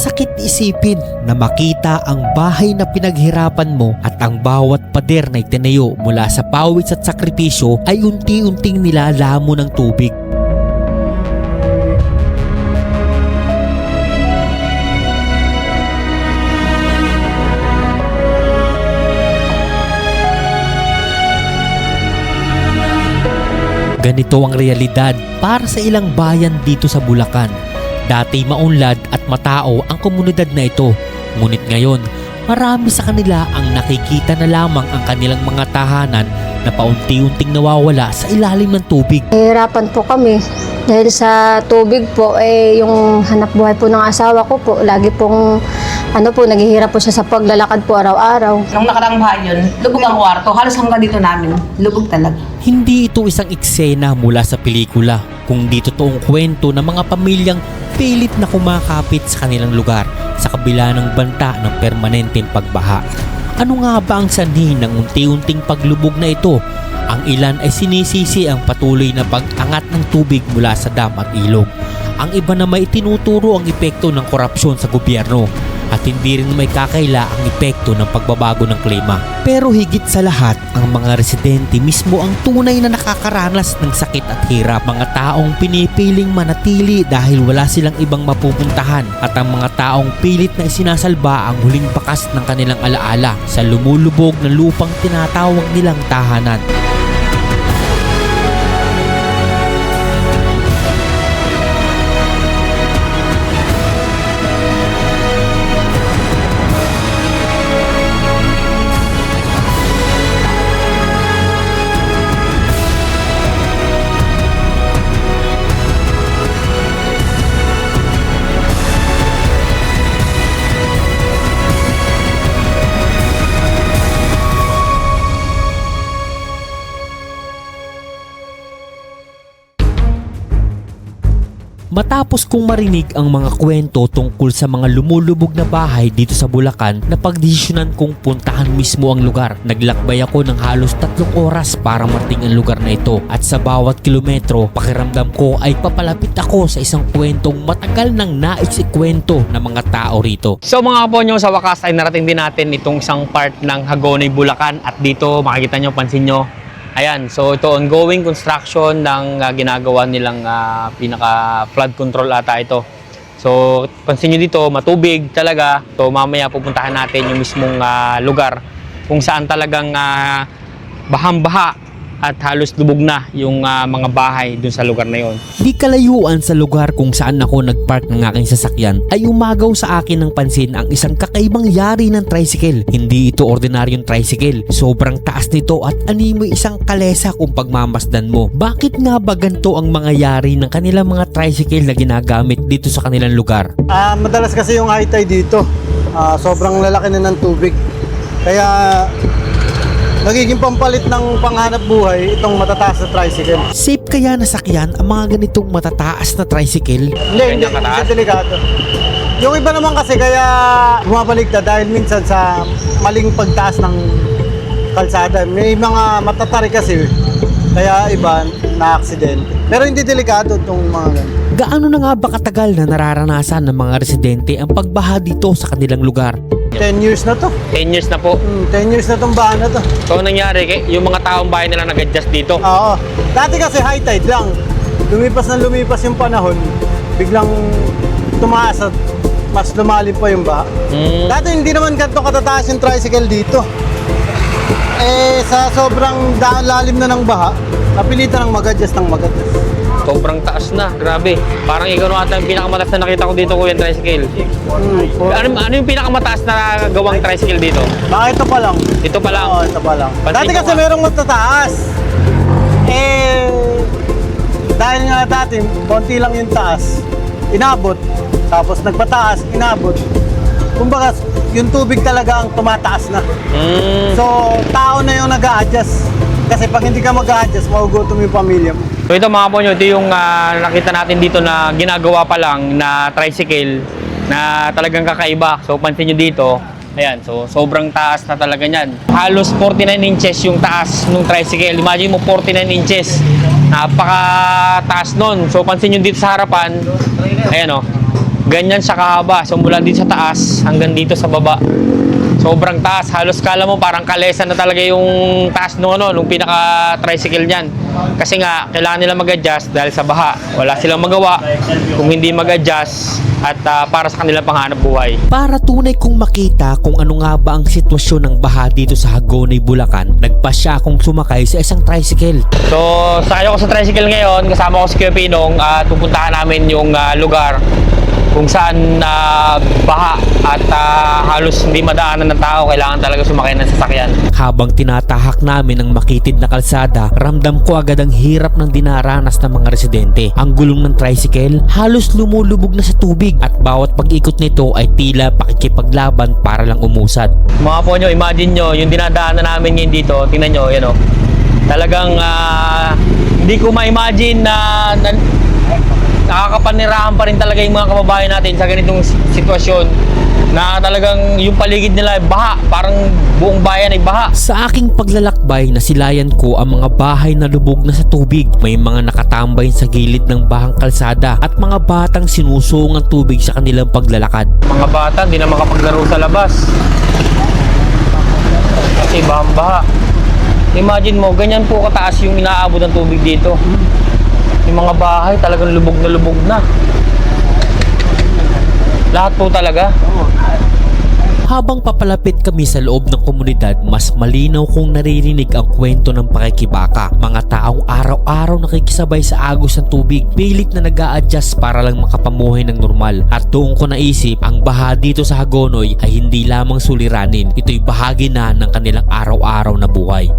Masakit isipin na makita ang bahay na pinaghirapan mo at ang bawat pader na itinayo mula sa pawis at sakripisyo ay unti-unting nilalamo ng tubig. Ganito ang realidad para sa ilang bayan dito sa Bulacan. Dati maunlad at matao ang komunidad na ito. Ngunit ngayon, marami sa kanila ang nakikita na lamang ang kanilang mga tahanan na paunti-unting nawawala sa ilalim ng tubig. Nahihirapan po kami dahil sa tubig po, eh, yung hanap buhay po ng asawa ko po, lagi pong, ano po, naghihirap po siya sa paglalakad po araw-araw. Nung nakarang bahay yun, lubog ang kwarto. Halos hanggang dito namin. Lubog talaga. Hindi ito isang eksena mula sa pelikula, kundi totoong kwento ng mga pamilyang pilit na kumakapit sa kanilang lugar sa kabila ng banta ng permanenteng pagbaha. Ano nga ba ang sanhi ng unti-unting paglubog na ito? Ang ilan ay sinisisi ang patuloy na pag-angat ng tubig mula sa dam at ilog. Ang iba na may tinuturo ang epekto ng korupsyon sa gobyerno at hindi rin may kakaila ang epekto ng pagbabago ng klima. Pero higit sa lahat, ang mga residente mismo ang tunay na nakakaranas ng sakit at hirap. Mga taong pinipiling manatili dahil wala silang ibang mapupuntahan at ang mga taong pilit na isinasalba ang huling bakas ng kanilang alaala sa lumulubog na lupang tinatawag nilang tahanan. Matapos kong marinig ang mga kwento tungkol sa mga lumulubog na bahay dito sa Bulacan, napagdesisyonan kong puntahan mismo ang lugar. Naglakbay ako ng halos tatlong oras para marating ang lugar na ito at sa bawat kilometro, pakiramdam ko ay papalapit ako sa isang kwentong matagal nang nais ikwento ng mga tao rito. So mga kaponyo, sa wakas ay narating din natin itong isang part ng Hagonoy, Bulacan at dito makikita nyo, pansin nyo, ayan, so ito ongoing construction ng ah, ginagawa nilang ah, pinaka flood control ata ito. So pansin nyo dito, matubig talaga. So mamaya pupuntahan natin yung mismong ah, lugar kung saan talagang ah, bahang-baha at halos lubog na yung ah, mga bahay dun sa lugar na yon. Di kalayuan sa lugar kung saan ako nagpark ng aking sasakyan ay umagaw sa akin ng pansin ang isang kakaibang yari ng tricycle. Hindi ito ordinaryong tricycle. Sobrang taas nito at animoy isang kalesa kung pagmamasdan mo. Bakit nga ba ganito ang mga yari ng kanilang mga tricycle na ginagamit dito sa kanilang lugar? Ah, madalas kasi yung high tide dito. Ah, sobrang lalaki na ng tubig. Kaya nagiging pampalit ng panghanap buhay itong matataas na tricycle. Safe kaya nasakyan ang mga ganitong matataas na tricycle? Hindi, hindi, hindi delikado. Yung iba naman kasi kaya bumabaligtad dahil minsan sa maling pagtaas ng kalsada. May mga matatari kasi kaya iba na aksidente. Pero hindi delikado itong mga ganito. Gaano na nga ba katagal na nararanasan ng mga residente ang pagbaha dito sa kanilang lugar? 10 years na to. 10 years na po. Hmm, 10 years na tong bahan na to. So anong nangyari, yung mga taong bahay nila nag-adjust dito. Oo. Dati kasi high tide lang. Lumipas na lumipas yung panahon, biglang tumaas at mas lumalim pa yung baha. Mm. Dati hindi naman ganito katataas yung tricycle dito. Eh, sa sobrang da- lalim na ng baha, napilitan ng mag-adjust ng mag-adjust. Sobrang taas na, grabe. Parang ikaw na ata yung pinakamataas na nakita ko dito, kuya, tricycle. Hmm, po- Ano, ano yung pinakamataas na gawang tricycle dito? Baka ito pa lang. Ito pa lang. Oo, ito pa lang. Pansin Dati ko kasi nga. merong matataas. Eh, dahil nga dati, konti lang yung taas, inabot. Tapos nagpataas, inabot. Kumbaga, yung tubig talaga ang tumataas na. Mm. So, tao na yung nag adjust Kasi pag hindi ka mag adjust maugutom yung pamilya mo. So ito mga ponyo, ito yung ah, nakita natin dito na ginagawa pa lang na tricycle na talagang kakaiba. So pansin nyo dito, ayan, so sobrang taas na talaga niyan. Halos 49 inches yung taas ng tricycle. Imagine mo 49 inches. Napaka taas nun. So pansin nyo dito sa harapan, ayan o, Ganyan siya kahaba. So mula dito sa taas hanggang dito sa baba. Sobrang taas. Halos kala mo parang kalesa na talaga yung taas no, no, nung pinaka-tricycle niyan. Kasi nga, kailangan nila mag-adjust dahil sa baha. Wala silang magawa kung hindi mag-adjust at ah, para sa kanilang panghanap buhay. Para tunay kong makita kung ano nga ba ang sitwasyon ng baha dito sa Hagonoy, Bulacan, nagpasya akong sumakay sa isang tricycle. So, sakay ako sa tricycle ngayon, kasama ko si Kuya Pinong at pupuntahan namin yung ah, lugar kung saan ah, baha at ah, halos hindi madaanan ng tao, kailangan talaga sumakay ng sasakyan. Habang tinatahak namin ang makitid na kalsada, ramdam ko agad ang hirap ng dinaranas ng mga residente. Ang gulong ng tricycle halos lumulubog na sa tubig at bawat pag-ikot nito ay tila pakikipaglaban para lang umusad. Mga po nyo, imagine nyo, yung dinadaanan namin ngayon dito, tingnan nyo, yan o. Talagang ah, hindi ko ma-imagine na, na nakakapanirahan pa rin talaga yung mga kababayan natin sa ganitong sitwasyon na talagang yung paligid nila ay baha, parang buong bayan ay baha. Sa aking paglalakbay, nasilayan ko ang mga bahay na lubog na sa tubig. May mga nakatambay sa gilid ng bahang kalsada at mga batang sinusuong ang tubig sa kanilang paglalakad. Mga bata, hindi na makapaglaro sa labas. Kasi bahang baha. Imagine mo, ganyan po kataas yung inaabot ng tubig dito. Yung mga bahay talagang lubog na lubog na. Lahat po talaga. Habang papalapit kami sa loob ng komunidad, mas malinaw kong naririnig ang kwento ng pakikibaka. Mga taong araw-araw nakikisabay sa agos ng tubig, pilit na nag adjust para lang makapamuhay ng normal. At doon ko naisip, ang baha dito sa Hagonoy ay hindi lamang suliranin, ito'y bahagi na ng kanilang araw-araw na buhay.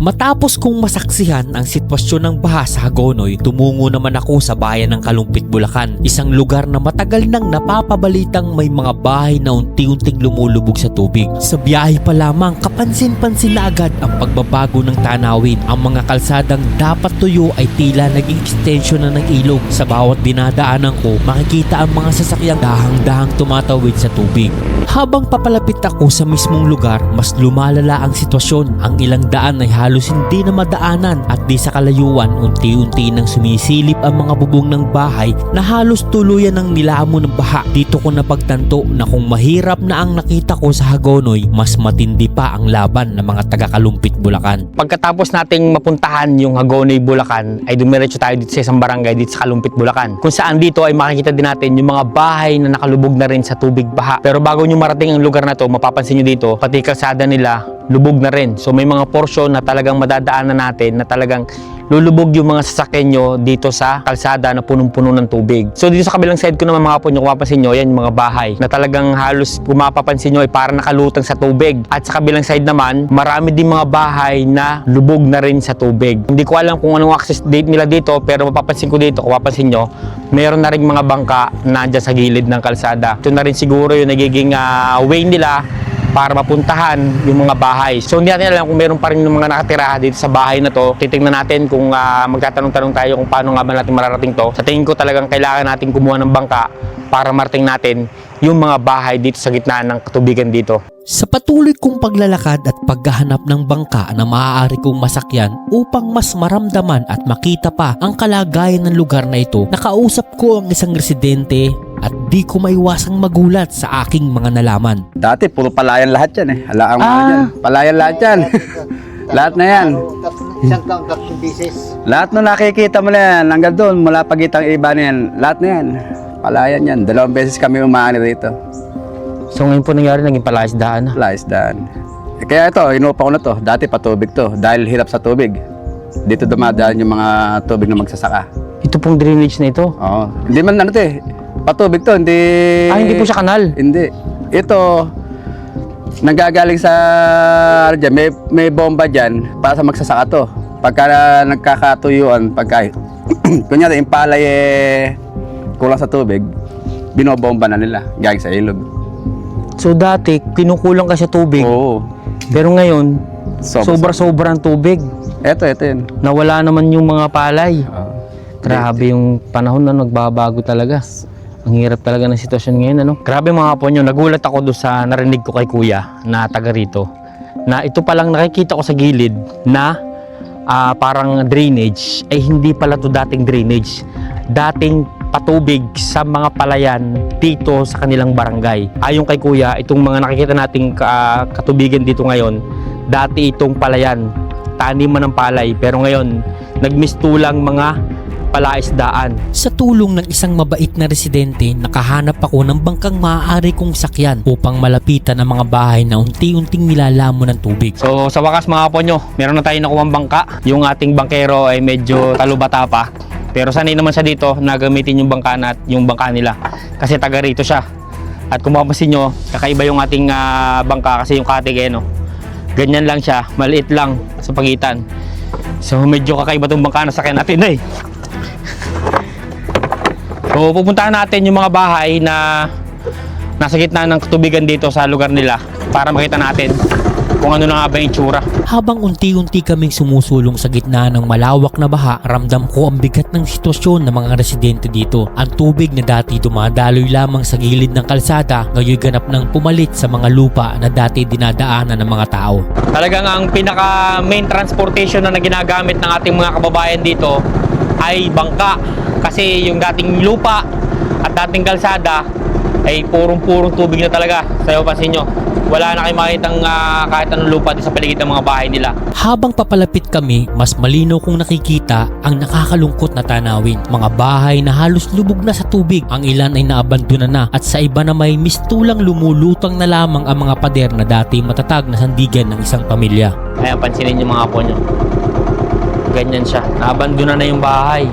Matapos kong masaksihan ang sitwasyon ng baha sa Hagonoy, tumungo naman ako sa bayan ng Kalumpit, Bulacan. Isang lugar na matagal nang napapabalitang may mga bahay na unti-unting lumulubog sa tubig. Sa biyahe pa lamang, kapansin-pansin na agad ang pagbabago ng tanawin. Ang mga kalsadang dapat tuyo ay tila naging extension na ng ilog. Sa bawat dinadaanan ko, makikita ang mga sasakyang dahang-dahang tumatawid sa tubig. Habang papalapit ako sa mismong lugar, mas lumalala ang sitwasyon. Ang ilang daan ay halos hindi na madaanan at di sa kalayuan unti-unti nang sumisilip ang mga bubong ng bahay na halos tuluyan ng nilamon ng baha. Dito ko napagtanto na kung mahirap na ang nakita ko sa Hagonoy, mas matindi pa ang laban ng mga taga-kalumpit Bulacan. Pagkatapos nating mapuntahan yung Hagonoy, Bulacan, ay dumiretso tayo dito sa isang barangay dito sa Kalumpit, Bulacan. Kung saan dito ay makikita din natin yung mga bahay na nakalubog na rin sa tubig baha. Pero bago nyo marating ang lugar na to, mapapansin nyo dito, pati kalsada nila, lubog na rin. So may mga portion na talagang madadaanan natin na talagang lulubog yung mga sasakyan nyo dito sa kalsada na punong-puno ng tubig. So dito sa kabilang side ko naman mga po nyo, kung mapapansin nyo, yan yung mga bahay na talagang halos kung mapapansin nyo ay parang nakalutang sa tubig. At sa kabilang side naman, marami din mga bahay na lubog na rin sa tubig. Hindi ko alam kung anong access date nila dito pero mapapansin ko dito, kung mapapansin nyo, meron na rin mga bangka na dyan sa gilid ng kalsada. Ito na rin siguro yung nagiging ah, way nila para mapuntahan yung mga bahay. So hindi natin alam kung meron pa rin yung mga nakatira dito sa bahay na to. Titingnan natin kung ah, magtatanong-tanong tayo kung paano nga ba natin mararating to. Sa tingin ko talagang kailangan natin kumuha ng bangka para marating natin yung mga bahay dito sa gitna ng katubigan dito. Sa patuloy kong paglalakad at paghahanap ng bangka na maaari kong masakyan upang mas maramdaman at makita pa ang kalagayan ng lugar na ito, nakausap ko ang isang residente at di ko maiwasang magulat sa aking mga nalaman. Dati puro palayan lahat yan eh. Ala ang mga Ah. yan. Palayan lahat yan. lahat na yan. Isang kang tatlong bisis. Lahat na nakikita mo na yan, hanggang doon, mula pagitang iba na yan, lahat na yan. Palayan yan. Dalawang beses kami umaani rito. So ngayon po nangyari, naging palaisdaan na. Lais daan. Eh, Kaya ito, inupa ko na to. Dati patubig to. Dahil hirap sa tubig. Dito dumadaan yung mga tubig na magsasaka. Ito pong drainage na ito. Oo. Hindi man ano to eh. Patubig to, hindi... Ah, hindi po siya kanal. Hindi. Ito, nanggagaling sa, ano dyan, may, may bomba dyan para sa magsasaka to. Pagka nagkakatuyuan, pagka, kunyari, yung palay eh, kulang sa tubig, binobomba na nila, galing sa ilog. So dati, kinukulang ka sa tubig. Oo. Pero ngayon, Sobra- sobra-sobra ang tubig. Eto, eto yun. Nawala naman yung mga palay. Oo. Grabe yung panahon na nagbabago talaga. Ang hirap talaga ng sitwasyon ngayon, ano? Grabe mga po nyo, nagulat ako doon sa narinig ko kay kuya na taga rito. Na ito palang nakikita ko sa gilid na ah, parang drainage ay hindi pala to dating drainage. Dating patubig sa mga palayan dito sa kanilang barangay. Ayon kay Kuya, itong mga nakikita nating ka- katubigan dito ngayon, dati itong palayan, taniman ng palay, pero ngayon nagmistulang mga palaisdaan. Sa tulong ng isang mabait na residente, nakahanap ako ng bangkang maaari kong sakyan upang malapitan ang mga bahay na unti-unting nilalamon ng tubig. So sa wakas mga ponyo, meron na tayo nakuha bangka. Yung ating bangkero ay medyo talubata pa. Pero sanay naman siya dito na yung bangka na yung bangka nila. Kasi taga rito siya. At kung mapapansin nyo, kakaiba yung ating ah, bangka kasi yung katig eh, no? Ganyan lang siya, maliit lang sa pagitan. So medyo kakaiba tong bangka na sakyan natin eh. So pupuntahan natin yung mga bahay na nasa gitna ng tubigan dito sa lugar nila para makita natin kung ano na nga ba yung tsura. Habang unti-unti kaming sumusulong sa gitna ng malawak na baha, ramdam ko ang bigat ng sitwasyon ng mga residente dito. Ang tubig na dati dumadaloy lamang sa gilid ng kalsada, ngayon ganap ng pumalit sa mga lupa na dati dinadaanan ng mga tao. Talagang ang pinaka main transportation na ginagamit ng ating mga kababayan dito ay bangka. Kasi yung dating lupa at dating kalsada ay purong-purong tubig na talaga. Sayo pansin nyo, wala na kayo makitang ah, kahit anong lupa sa paligid ng mga bahay nila. Habang papalapit kami, mas malinaw kong nakikita ang nakakalungkot na tanawin. Mga bahay na halos lubog na sa tubig. Ang ilan ay naabandona na at sa iba na may mistulang lumulutang na lamang ang mga pader na dati matatag na sandigan ng isang pamilya. Ayan, pansinin nyo mga po nyo. Ganyan siya. Naabandona na yung bahay.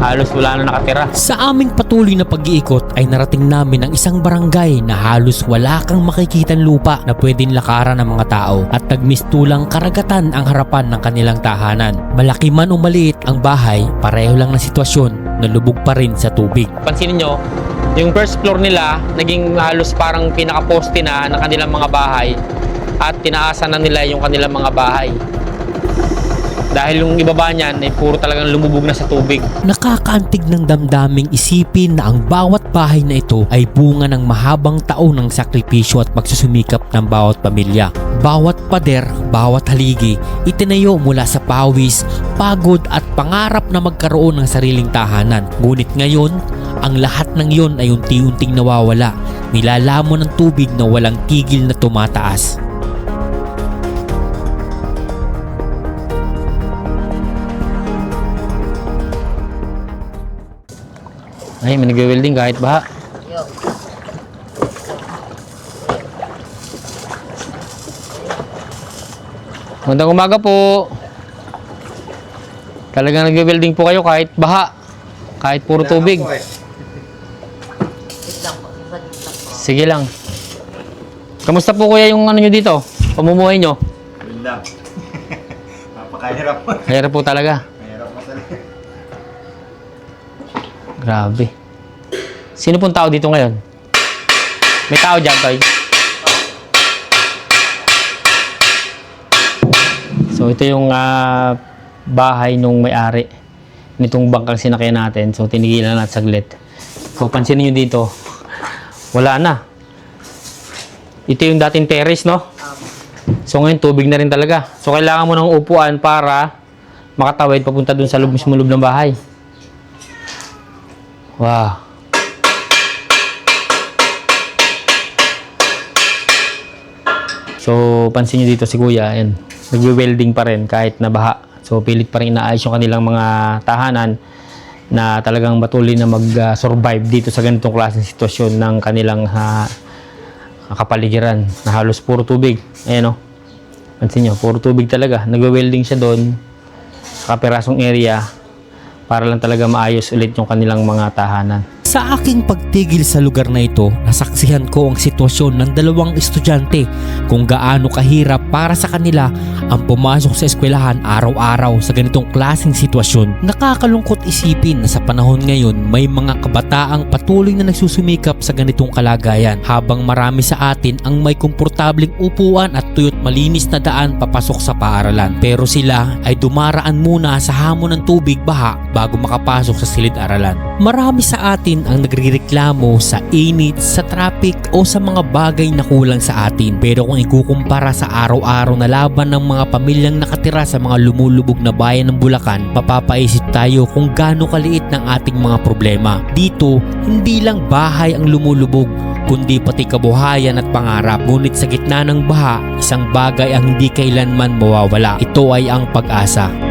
Halos wala na nakatira. Sa aming patuloy na pag-iikot ay narating namin ang isang barangay na halos wala kang makikitang lupa na pwedeng lakaran ng mga tao at nagmistulang karagatan ang harapan ng kanilang tahanan. Malaki man o maliit ang bahay, pareho lang na sitwasyon na lubog pa rin sa tubig. pansinin nyo, yung first floor nila, naging halos parang pinaka-poste na ng kanilang mga bahay at tinaasan na nila yung kanilang mga bahay. Dahil yung ibaba niyan ay puro talagang lumubog na sa tubig. Nakakaantig ng damdaming isipin na ang bawat bahay na ito ay bunga ng mahabang taon ng sakripisyo at pagsusumikap ng bawat pamilya. Bawat pader, bawat haligi, itinayo mula sa pawis, pagod at pangarap na magkaroon ng sariling tahanan. Ngunit ngayon, ang lahat ng yon ay unti-unting nawawala. Nilalamon ng tubig na walang tigil na tumataas. Ay, may nagwe-welding kahit baha. Magandang umaga po. Talagang nagwe-welding po kayo kahit baha. Kahit puro tubig. Sige lang. Kamusta po kuya yung ano nyo dito? Pamumuhay nyo? Lang. Napakahirap. Po. Mahirap mo talaga. Grabe. Sino pong tao dito ngayon? May tao dyan, Toy. So, ito yung ah, bahay nung may-ari nitong bangkang sinakyan natin. So, tinigilan natin saglit. Kung pansinin nyo dito, wala na. Ito yung dating terrace, no? So, ngayon, tubig na rin talaga. So, kailangan mo ng upuan para makatawid papunta dun sa loob mismo loob ng bahay. Wow. So, pansin nyo dito si Kuya, ayan, nagwe-welding pa rin kahit na baha. So, pilit pa rin inaayos yung kanilang mga tahanan na talagang patuloy na mag-survive dito sa ganitong klaseng sitwasyon ng kanilang ha, kapaligiran na halos puro tubig. Ayan o. Pansin nyo, puro tubig talaga. Nagwe-welding siya doon sa kaperasong area para lang talaga maayos ulit yung kanilang mga tahanan. Sa aking pagtigil sa lugar na ito, nasaksihan ko ang sitwasyon ng dalawang estudyante kung gaano kahirap para sa kanila ang pumasok sa eskwelahan araw-araw sa ganitong klaseng sitwasyon. Nakakalungkot isipin na sa panahon ngayon may mga kabataang patuloy na nagsusumikap sa ganitong kalagayan habang marami sa atin ang may komportabling upuan at tuyot malinis na daan papasok sa paaralan. Pero sila ay dumaraan muna sa hamon ng tubig baha bago makapasok sa silid-aralan. Marami sa atin ang nagrireklamo sa init, sa traffic o sa mga bagay na kulang sa atin. Pero kung ikukumpara sa araw-araw na laban ng mga pamilyang nakatira sa mga lumulubog na bayan ng Bulacan, mapapaisip tayo kung gaano kaliit ng ating mga problema. Dito, hindi lang bahay ang lumulubog, kundi pati kabuhayan at pangarap. Ngunit sa gitna ng baha, isang bagay ang hindi kailanman mawawala. Ito ay ang pag-asa.